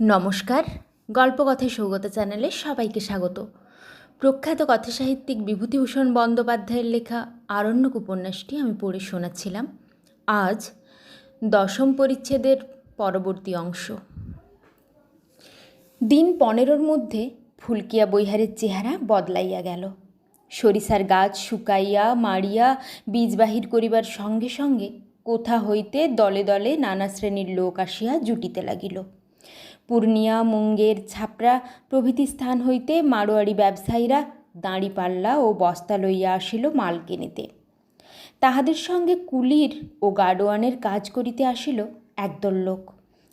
নমস্কার গল্পকথায় সৌগত চ্যানেলে সবাইকে স্বাগত। প্রখ্যাত কথাসাহিত্যিক বিভূতিভূষণ বন্দ্যোপাধ্যায়ের লেখা আরণ্যক উপন্যাসটি আমি পড়ে শোনাচ্ছিলাম। আজ দশম পরিচ্ছেদের পরবর্তী অংশ। দিন পনেরোর মধ্যে ফুলকিয়া বৈহারের চেহারা বদলাইয়া গেল। সরিষার গাছ শুকাইয়া মারিয়া বীজ বাহির করিবার সঙ্গে সঙ্গে কোথা হইতে দলে দলে নানা শ্রেণির লোক আসিয়া জুটিতে লাগিল। পূর্ণিয়া, মুঙ্গের ছাপড়া প্রভৃতি স্থান হইতে মারোয়ারি ব্যবসায়ীরা দাঁড়িপাল্লা ও বস্তা লইয়া আসিল মাল কিনিতে। তাহাদের সঙ্গে কুলির ও গাডোয়ানের কাজ করিতে আসিল একদল লোক।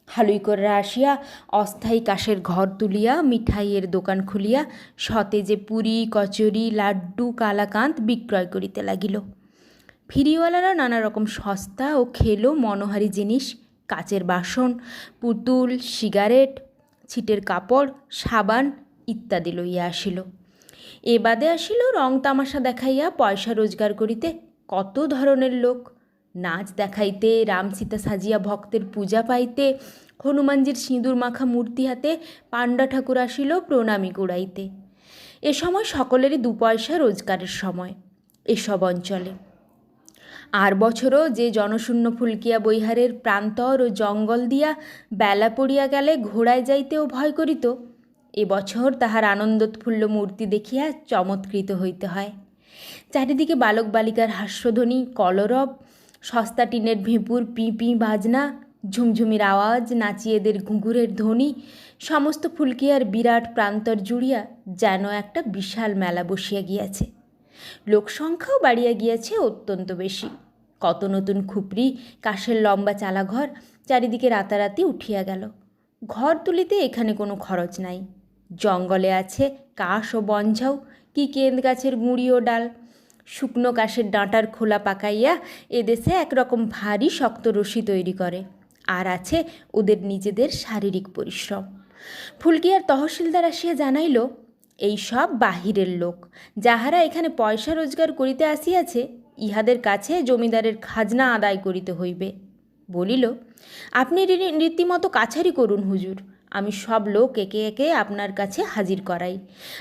হালুইকররা আসিয়া অস্থায়ী কাশের ঘর তুলিয়া, মিঠাইয়ের দোকান খুলিয়া, সতেজে পুরি, কচুরি, লাড্ডু কালাকান্ত বিক্রয় করিতে লাগিল। ফিরিওয়ালারা নানা রকম সস্তা ও খেলো, মনোহারি জিনিস কাচের বাসন, পুতুল, সিগারেট, ছিটের কাপড়, সাবান ইত্যাদি লইয়া আসিল। এ বাদে আসিল রং তামাশা দেখাইয়া পয়সা রোজগার করিতে কত ধরনের লোক। নাচ দেখাইতে রামসীতা সাজিয়া ভক্তের পূজা পাইতে, হনুমানজির সিঁদুর মাখা মূর্তি হাতে পাণ্ডা ঠাকুর আসিল প্রণামী কুড়াইতে এ সময় সকলেরই দু পয়সা রোজগারের সময় এসব অঞ্চলে। আর বছরও যে জনশূন্য ফুলকিয়া বৈহারের প্রান্তর ও জঙ্গল দিয়া বেলা পড়িয়া গেলে ঘোড়ায় যাইতেও ভয় করিত এবছর তাহার আনন্দোৎফুল্ল মূর্তি দেখিয়া চমৎকৃত হইতে হয়। চারিদিকে বালক বালিকার হাস্যধ্বনি, কলরব, সস্তা টিনের ভেঁপুর পি পি বাজনা, ঝুমঝুমির আওয়াজ, নাচিয়েদের ঘুঙুরের ধ্বনি, সমস্ত ফুলকিয়ার বিরাট প্রান্তর জুড়িয়া যেন একটা বিশাল মেলা বসিয়া গিয়াছে। লোকসংখ্যাও বাড়িয়া গিয়াছে অত্যন্ত বেশি। কত নতুন খুপড়ি কাশের লম্বা চালাঘর চারিদিকে রাতারাতি উঠিয়া গেল। ঘর তুলিতে এখানে কোনো খরচ নাই। জঙ্গলে আছে কাশ ও বনঝাউ, কি কেন্দ গাছের গুঁড়ি ও ডাল। শুকনো কাশের ডাঁটার খোলা পাকাইয়া এদেশে একরকম ভারী শক্ত রশি তৈরি করে। আর আছে ওদের নিজেদের শারীরিক পরিশ্রম। ফুলকিয়ার তহসিলদার আসিয়া জানাইল এই সব বাহিরের লোক। যাহারা এখানে পয়সা রোজগার করিতে আসিয়াছে, ইহাদের কাছে জমিদারের খাজনা আদায় করিতে হইবে। বলিল, আপনি রীতিমতো কাছারি করুন হুজুর। আমি সব লোক একে একে আপনার কাছে হাজির করাই।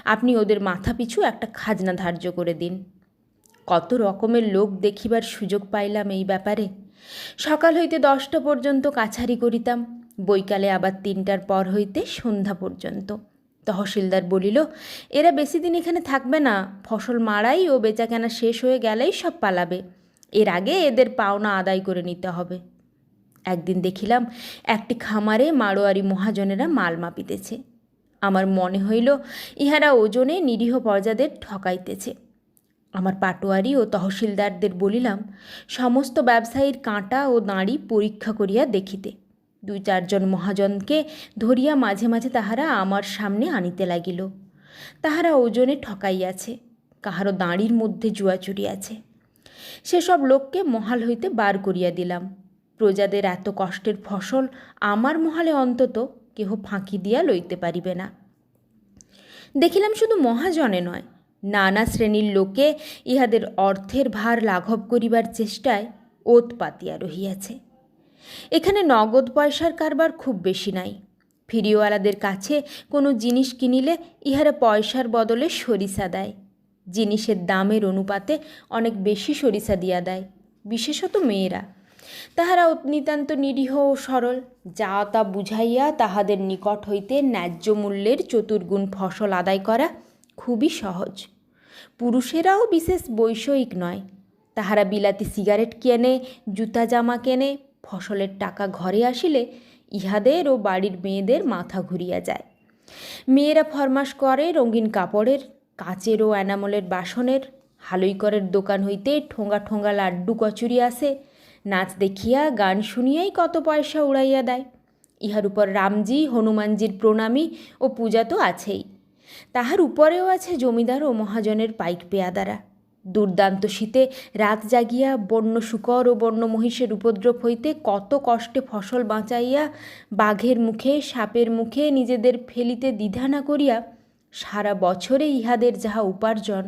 আপনি ওদের মাথা পিছু একটা খাজনা ধার্য করে দিন। কত রকমের লোক দেখিবার সুযোগ পাইলাম এই ব্যাপারে। সকাল হইতে দশটা পর্যন্ত কাছারি করিতাম, বৈকালে আবার তিনটার পর হইতে সন্ধ্যা পর্যন্ত। তহসিলদার বলিল, এরা বেশি দিন এখানে থাকবে না। ফসল মাড়াই ও বেচাকেনা শেষ হয়ে গেলেই সব পালাবে। এর আগে এদের পাওনা আদায় করে নিতে হবে। একদিন দেখিলাম একটি খামারে মাড়োয়ারি মহাজনেরা মাল মাপিতেছে। আমার মনে হইল ইহারা ওজনে নিরীহ প্রজাদের ঠকাইতেছে। আমার পাটোয়ারি ও তহসিলদারদের বলিলাম, সমস্ত ব্যবসায়ীর কাঁটা ও দাঁড়ি পরীক্ষা করিয়া দেখিতে। দুই চারজন মহাজনকে ধরিয়া মাঝে মাঝে তাহারা আমার সামনে আনিতে লাগিল। তাহারা ওজনে ঠকাইয়াছে কাহারও দাঁড়ির মধ্যে জুয়াচুরি আছে সেসব লোককে মহাল হইতে বার করিয়া দিলাম। প্রজাদের এত কষ্টের ফসল আমার মহালে অন্তত কেহ ফাঁকি দিয়া লইতে পারিবে না। দেখিলাম শুধু মহাজনে নয়, নানা শ্রেণির লোকে ইহাদের অর্থের ভার লাঘব করিবার চেষ্টায় ওত পাতিয়া রহিয়াছে। এখানে নগদ পয়সার কারবার খুব বেশি নাই। ফিরিওয়ালাদের কাছে কোনো জিনিস কিনিলে ইহারা পয়সার বদলে সরিষা দেয়। জিনিসের দামের অনুপাতে অনেক বেশি সরিষা দিয়া দেয়, বিশেষত মেয়েরা। তাহারা নিতান্ত নিরীহ ও সরল, যা তা বুঝাইয়া তাহাদের নিকট হইতে ন্যায্য মূল্যের চতুর্গুণ ফসল আদায় করা খুবই সহজ। পুরুষেরাও বিশেষ বৈষয়িক নয়। তাহারা বিলাতি সিগারেট কেনে, জুতা জামা কেনে ফসলের টাকা ঘরে আসিলে ইহাদের ও বাড়ির মেয়েদের মাথা ঘুরিয়া যায়। মেয়েরা ফরমাস করে রঙিন কাপড়ের, কাচের ও এনামলের বাসনের, হালুইকরের দোকান হইতে ঠোঙ্গা ঠোঙ্গা লাড্ডু কচুরি আসে। নাচ দেখিয়া গান শুনিয়াই কত পয়সা উড়াইয়া দেয়। ইহার উপর রামজি, হনুমানজির প্রণামী ও পূজা তো আছেই। তাহার উপরেও আছে জমিদার ও মহাজনের পাইক পেয়াদারা। দুর্দান্ত শীতে রাত জাগিয়া বন্য শুকর ও বন্য মহিষের উপদ্রব হইতে কত কষ্টে ফসল বাঁচাইয়া বাঘের মুখে, সাপের মুখে নিজেদের ফেলিতে দ্বিধা না করিয়া সারা বছরে ইহাদের যাহা উপার্জন,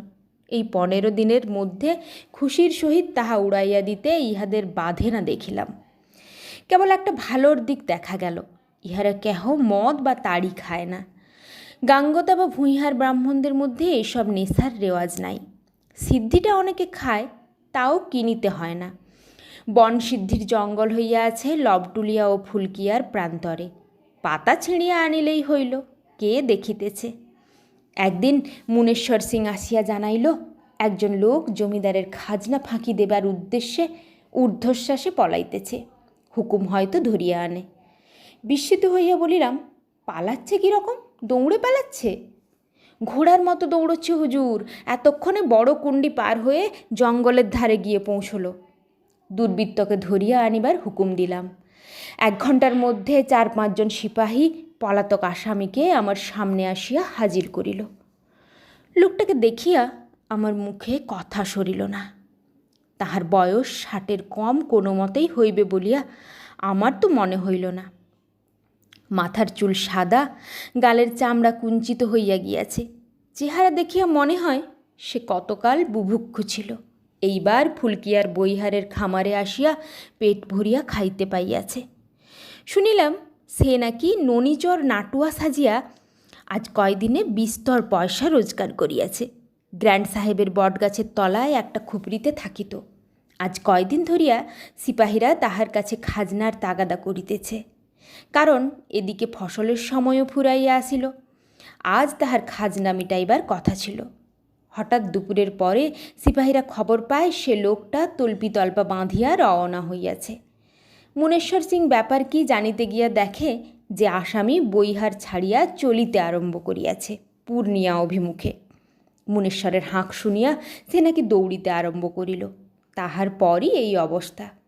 এই পনেরো দিনের মধ্যে খুশির সহিত তাহা উড়াইয়া দিতে ইহাদের বাধে না দেখিলাম। কেবল একটা ভালোর দিক দেখা গেল, ইহারা কেহ মদ বা তাড়ি খায় না। গাঙ্গতা বা ভূঁইহার ব্রাহ্মণদের মধ্যে এসব নেশার রেওয়াজ নাই। সিদ্ধিটা অনেকে খায়, তাও কিনিতে হয় না। বন সিদ্ধির জঙ্গল হইয়া আছে লবটুলিয়া ও ফুলকিয়ার প্রান্তরে। পাতা ছিঁড়িয়া আনিলেই হইল, কে দেখিতেছে? একদিন মুনেশ্বর সিং আসিয়া জানাইল, একজন লোক জমিদারের খাজনা ফাঁকি দেবার উদ্দেশ্যে ঊর্ধ্বশ্বাসে পলাইতেছে, হুকুম হয়তো ধরিয়া আনে। বিস্মিত হইয়া বলিলাম, পালাচ্ছে কীরকম দৌড়ে পালাচ্ছে? ঘোড়ার মতো দৌড়চ্ছে হুজুর। এতক্ষণে বড় কুণ্ডি পার হয়ে জঙ্গলের ধারে গিয়ে পৌঁছল। দুর্বৃত্তকে ধরিয়া আনিবার হুকুম দিলাম। এক ঘণ্টার মধ্যে চার পাঁচজন সিপাহী পলাতক আসামিকে আমার সামনে আসিয়া হাজির করিল। লোকটাকে দেখিয়া আমার মুখে কথা সরিল না। তাহার বয়স ষাটের কম কোনো মতেই হইবে বলিয়া আমার তো মনে হইল না। মাথার চুল সাদা, গালের চামড়া কুঞ্চিত হইয়া গিয়াছে। চেহারা দেখিয়া মনে হয় সে কতকাল বুভুক্ষু ছিল। এইবার ফুলকিয়ার বইহারের খামারে আসিয়া পেট ভরিয়া খাইতে পাইয়াছে। শুনিলাম সে নাকি ননিচর নাটুয়া সাজিয়া আজ কয়দিনে বিস্তর পয়সা রোজগার করিয়াছে। গ্র্যান্ড সাহেবের বটগাছের তলায় একটা খুপড়িতে থাকিত। আজ কয়দিন ধরিয়া সিপাহীরা তাহার কাছে খাজনার তাগাদা করিতেছে। কারণ এদিকে ফসলের সময়ও ফুরাইয়া আসিল। আজ তাহার খাজনা মিটাইবার কথা ছিল। হঠাৎ দুপুরের পরে সিপাহীরা খবর পায়, সে লোকটা তল্পি তল্পা বাঁধিয়া রওনা হইয়াছে। মুনেশ্বর সিং ব্যাপার কি জানিতে গিয়া দেখে যে আসামি বইহার ছাড়িয়া চলিতে আরম্ভ করিয়াছে পূর্ণিয়া অভিমুখে। মুনেশ্বরের হাঁক শুনিয়া সে নাকি দৌড়িতে আরম্ভ করিল। তাহার পরই এই অবস্থা।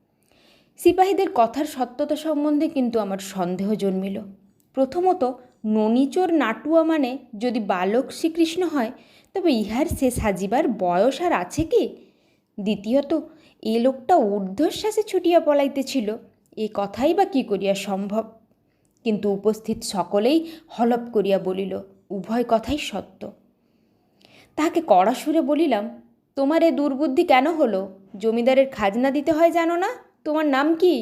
সিপাহীদের কথার সত্যতা সম্বন্ধে কিন্তু আমার সন্দেহ জন্মিল। প্রথমত, ননিচোর নাটুয়া মানে যদি বালক শ্রীকৃষ্ণ হয়, তবে ইহার সে সাজিবার বয়স আর আছে কি? দ্বিতীয়ত, এ লোকটা ঊর্ধ্বশ্বাসে ছুটিয়া পলাইতেছিল, এ কথাই বা কী করিয়া সম্ভব? কিন্তু উপস্থিত সকলেই হলপ করিয়া বলিল, উভয় কথাই সত্য। তাহাকে কড়া সুরে বলিলাম, তোমার এ দুর্বুদ্ধি কেন হলো? জমিদারের খাজনা দিতে হয় জানো না? তোমার নাম কি?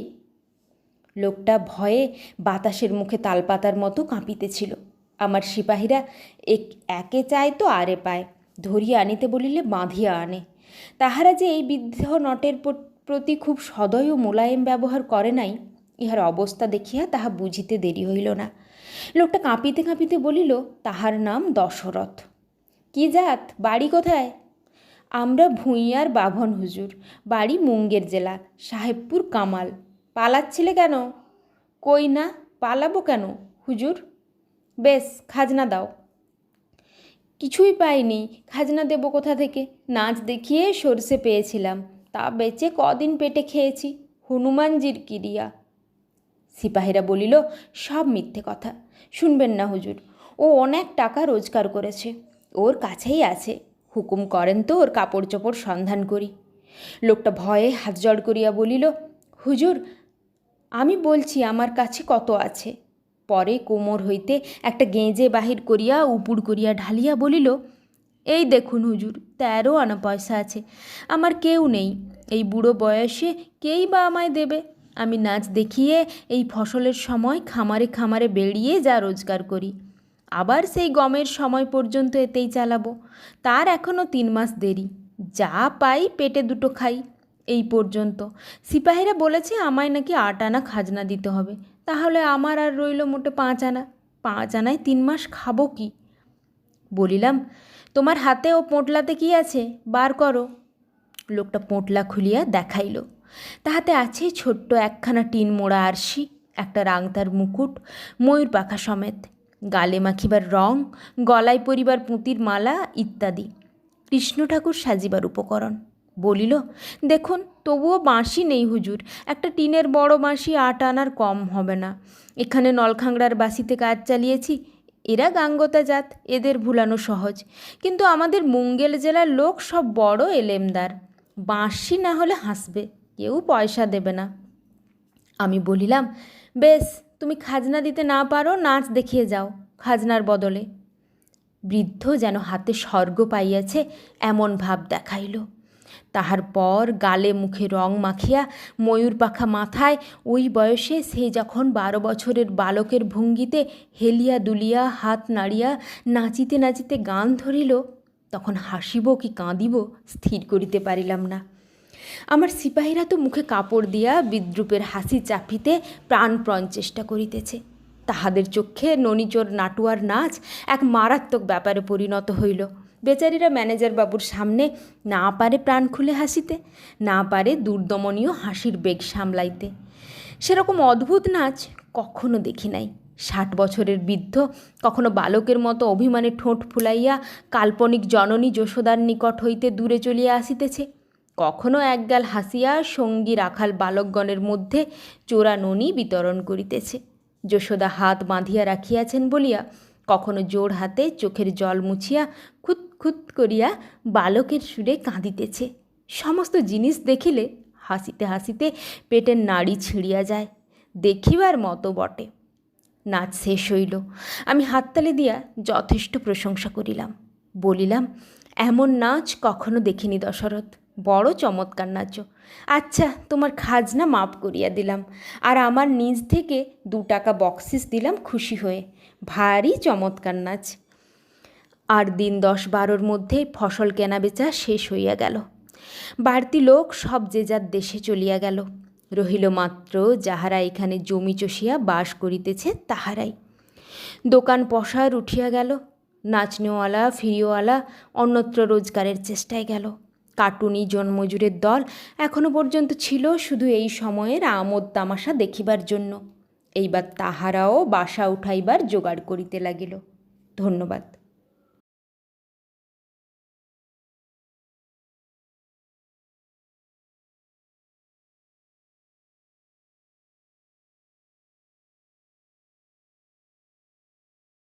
লোকটা ভয়ে বাতাসের মুখে তালপাতার মতো কাঁপিতেছিল। আমার সিপাহীরা এক, একে চায় তো আরে পায়, ধরিয়া আনিতে বলিলে বাঁধিয়া আনে। তাহারা যে এই বৃদ্ধ নটের প্রতি খুব সদয় ও মোলায়েম ব্যবহার করে নাই, ইহার অবস্থা দেখিয়া তাহা বুঝিতে দেরি হইল না। লোকটা কাঁপিতে কাঁপিতে বলিল, তাহার নাম দশরথ। কি জাত, বাড়ি কোথায়? আমরা ভূঁইয়ার বাভন হুজুর, বাড়ি মুঙ্গের জেলা, সাহেবপুর কামাল। পালাচ্ছিলে কেন? কই না, পালাবো কেন হুজুর? বেশ, খাজনা দাও। কিছুই পাইনি, খাজনা দেবো কোথা থেকে? নাচ দেখিয়ে সরষে পেয়েছিলাম, তা বেচে কদিন পেটে খেয়েছি, হনুমানজির কিরিয়া। সিপাহীরা বলিল, সব মিথ্যে কথা, শুনবেন না হুজুর, ও অনেক টাকা রোজগার করেছে, ওর কাছেই আছে। হুকুম করেন তো ওর কাপড় চোপড় সন্ধান করি। লোকটা ভয়ে হাত জড় করিয়া বলিল, হুজুর, আমি বলছি আমার কাছে কত আছে? পরে কোমর হইতে একটা গেঁজে বাহির করিয়া উপুড় করিয়া ঢালিয়া বলিল, এই দেখুন হুজুর, তেরো আনা পয়সা আছে। আমার কেউ নেই। এই বুড়ো বয়সে কেই বা আমায় দেবে? আমি নাচ দেখিয়ে এই ফসলের সময় খামারে খামারে বেরিয়ে যা রোজগার করি। আবার সেই গমের সময় পর্যন্ত এতেই চালাবো। তার এখনও তিন মাস দেরি। যা পাই পেটে দুটো খাই। এই পর্যন্ত। সিপাহীরা বলেছে আমায় নাকি আট আনা খাজনা দিতে হবে। তাহলে আমার আর রইল মোটে পাঁচ আনা। পাঁচ আনায় তিন মাস খাব কি? বলিলাম, তোমার হাতে ও পোঁটলাতে কি আছে? বার করো। লোকটা পোঁটলা খুলিয়া দেখাইল। তাহাতে আছে ছোট্ট একখানা টিন মোড়া আরশি, একটা রাংতার মুকুট, ময়ূর পাখা সমেত। গালে মাখিবার রং, গলায় পরিবার পুঁতির মালা ইত্যাদি। কৃষ্ণ ঠাকুর সাজিবার উপকরণ। বলিল, দেখুন, তবুও বাঁশি নেই হুজুর। একটা টিনের বড় বাঁশি আট আনার কম হবে না। এখানে নলখাংড়ার বাসিতে কাজ চালিয়েছি। এরা গাঙ্গতা জাত, এদের ভুলানো সহজ। কিন্তু আমাদের মুঙ্গেল জেলার লোক সব বড় এলেমদার। বাঁশি না হলে হাসবে, কেউ পয়সা দেবে না। আমি বলিলাম, বেশ তুমি খাজনা দিতে না পারো, নাচ দেখিয়ে যাও খাজনার বদলে। বৃদ্ধ যেন হাতে স্বর্গ পাইয়াছে, এমন ভাব দেখাইল। তাহার পর গালে মুখে রং মাখিয়া ময়ূর পাখা মাথায় ওই বয়সে সে যখন বারো বছরের বালকের ভঙ্গিতে হেলিয়া দুলিয়া, হাত নাড়িয়া নাচিতে নাচিতে গান ধরিল, তখন হাসিব কি কাঁদিব, স্থির করিতে পারিলাম না। আমার সিপাহীরা তো মুখে কাপড় দিয়া বিদ্রুপের হাসি চাপিতে প্রাণপ্রণ চেষ্টা করিতেছে। তাহাদের চক্ষে ননিচোর নাটুয়ার নাচ এক মারাত্মক ব্যাপারে পরিণত হইল। বেচারীরা ম্যানেজার বাবুর সামনে না পারে প্রাণ খুলে হাসিতে, না পারে দুর্দমনীয় হাসির বেগ সামলাইতে। সেরকম অদ্ভুত নাচ কখনো দেখি নাই। ষাট বছরের বৃদ্ধ কখনো বালকের মতো অভিমানে ঠোঁট ফুলাইয়া কাল্পনিক জননী যশোদার নিকট হইতে দূরে চলিয়া আসিতেছে। কখনো একগাল হাসিয়া সঙ্গী রাখাল বালকগণের মধ্যে চোরা ননি বিতরণ করিতেছে। যশোদা হাত বাঁধিয়া রাখিয়াছেন বলিয়া কখনো জোর হাতে চোখের জল মুছিয়া খুত খুত করিয়া বালকের সুরে কাঁদিতেছে। সমস্ত জিনিস দেখিলে হাসিতে হাসিতে পেটের নাড়ি ছিঁড়িয়া যায়। দেখিবার মতো বটে। নাচ শেষ হইল। আমি হাততালি দিয়া যথেষ্ট প্রশংসা করিলাম। বলিলাম, এমন নাচ কখনো দেখিনি দশরথ। বড় চমৎকার নাচ। আচ্ছা তোমার খাজনা মাপ করিয়া দিলাম। আর আমার নিজ থেকে দু টাকা বক্সিস দিলাম খুশি হয়ে। ভারী চমৎকার নাচ। আর দিন দশ বারোর মধ্যেই ফসল কেনাবেচা শেষ হইয়া গেল। বাড়তি লোক সব যে যার দেশে চলিয়া গেল। রহিল মাত্র যাহারা এখানে জমি চষিয়া বাস করিতেছে তাহারাই। দোকান পসার উঠিয়া গেল। নাচনেওয়ালা, ফিরিওয়ালা অন্যত্র রোজগারের চেষ্টায় গেল। কার্টুনি জন্মজুরের দল এখনও পর্যন্ত ছিল শুধু এই সময়ের আমোদ তামাশা দেখিবার জন্য। এইবার তাহারাও বাসা উঠাইবার জোগাড় করিতে লাগিল। ধন্যবাদ।